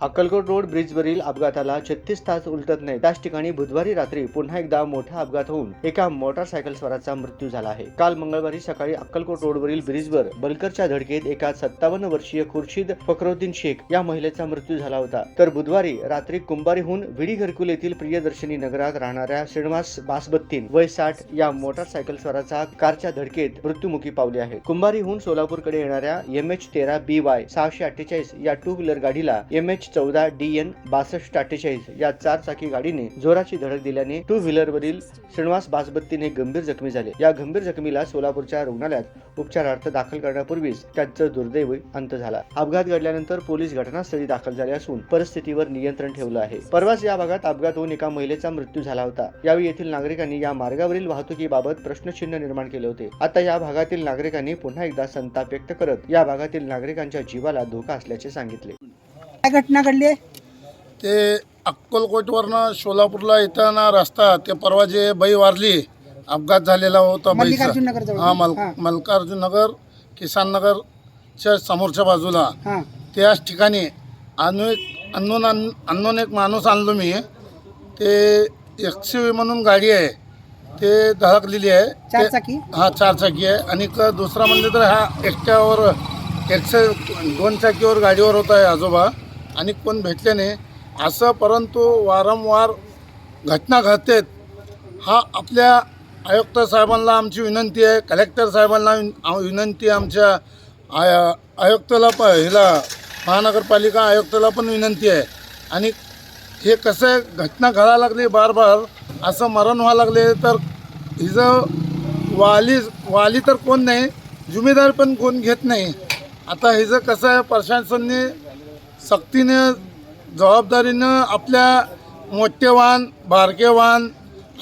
Akkalkot road ब्रिजवरील अपघाताला छत्तीस तास उलटत नाही त्याच ठिकाणी बुधवारी रात्री पुन्हा एकदा मोठा अपघात होऊन एका मोटारसायकल स्वाराचा मृत्यू झाला आहे. काल मंगळवारी सकाळी अक्कलकोट रोडवरील ब्रिजवर बलकरच्या धडकेत एका सत्तावन्न वर्षीय खुर्शीद फखरुद्दीन शेख या महिलेचा मृत्यू झाला होता. तर बुधवारी रात्री कुंभारीहून विडी घरकुल येथील प्रियदर्शनी नगरात राहणाऱ्या श्रीनिवास बासबत्तीन वय साठ या मोटारसायकल स्वाराचा कारच्या धडकेत मृत्यूमुखी पावले आहे कुंभारीहून सोलापूरकडे येणाऱ्या एम एच तेरा बी वाय सहाशे अठ्ठेचाळीस या टू व्हीलर गाडीला एम एच चौदा डी एन बासष्ट अठ्ठेचाळीस या चार चाकी गाडीने जोराची धडक दिल्याने टू व्हीलर वरील श्रीनिवास बासबत्तीने गंभीर जखमी झाले. या गंभीर जखमीला सोलापूरच्या रुग्णालयात उपचारार्थ दाखल करण्यापूर्वीच त्यांचं दुर्दैवी अंत झाला. अपघात घडल्यानंतर पोलीस घटनास्थळी दाखल झाले असून परिस्थितीवर नियंत्रण ठेवलं आहे. परवाच या भागात अपघात होऊन एका महिलेचा मृत्यू झाला होता. यावेळी येथील नागरिकांनी या मार्गावरील वाहतुकीबाबत प्रश्नचिन्ह निर्माण केले होते. आता या भागातील नागरिकांनी पुन्हा एकदा संताप व्यक्त करत या भागातील नागरिकांच्या जीवाला धोका असल्याचे सांगितले. काय घटना घडली आहे? ते अक्कलकोटवरनं सोलापूरला येताना रस्ता ते परवा जे बाई वारली अपघात झालेला होता मल्लिकार्जुन नगर जवळ हा मल हा. मल्लिकार्जुन नगर किसान नगरच्या समोरच्या बाजूला. हा. त्याच ठिकाणी अनु एक अननोन अननोन एक माणूस आणलो मी. ते एक्सवी म्हणून गाडी आहे. ते धडकलेली आहे. चार ते- चाकी हा चार चाकी आहे. आणि क- दुसरा म्हणजे तर हा एकट्यावर एकशे दोन चाकीवर गाडीवर होता आहे आजोबा. आणि कोण भेटले नाही असं परंतु वारंवार घटना घडतेत हा आपल्या आयुक्त साहेबांना आमची विनंती आहे कलेक्टर साहेबांना विनंती आमच्या आय आयुक्ताला प हिला महानगरपालिका आयुक्ताला पण विनंती आहे. आणि हे कसं आहे घटना घडायला लागली बार बार असं मरण व्हायला लागले तर हिचं वाली वाली तर कोण नाही जुमेदार पण कोण घेत नाही. आता हिचं कसं आहे प्रशासनाने सक्तीने जबाबदारीनं आपल्या मोठे वाहन बारके वाहन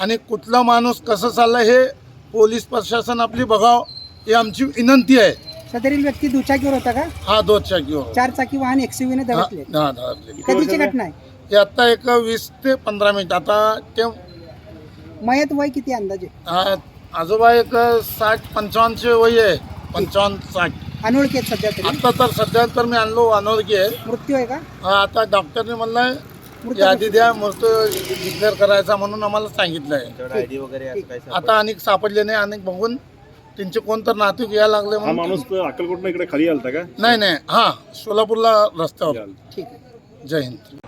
आणि कुठला माणूस कसं चाललं हे पोलीस प्रशासन आपली बघाव ही आमची विनंती आहे. सदरील व्यक्ती दुचाकीवर होता का? हा दोन चाकीवर चार चाकी वाहन एक्सयूव्हीने हा धडकले. हा. कधीची घटना आहे? हे आत्ता एक वीस ते पंधरा मिनिट. आता ते मयत वय किती अंदाजे? आ- आजोबा एक साठ पंचावन्नचे वय आहे. पंचावन्न साठ. अनोळखी आहेत सध्या तरी. आता तर सध्या तर मी आणलो अनोळखी आहे. मृत्यू आहे का? हा, आता डॉक्टरने म्हणलंय यादी द्या मृत डिक्लेअर करायचा म्हणून आम्हाला सांगितलंय. ठीक. आता अनेक सापडले नाही अनेक बघून त्यांचे कोण तर नातूक यायला लागले हा म्हणून माणूस अक्कलकोटनं इकडे खाली आलता का? नाही नाही. हा सोलापूरला रस्त्यावर. ठीक आहे. जय हिंद.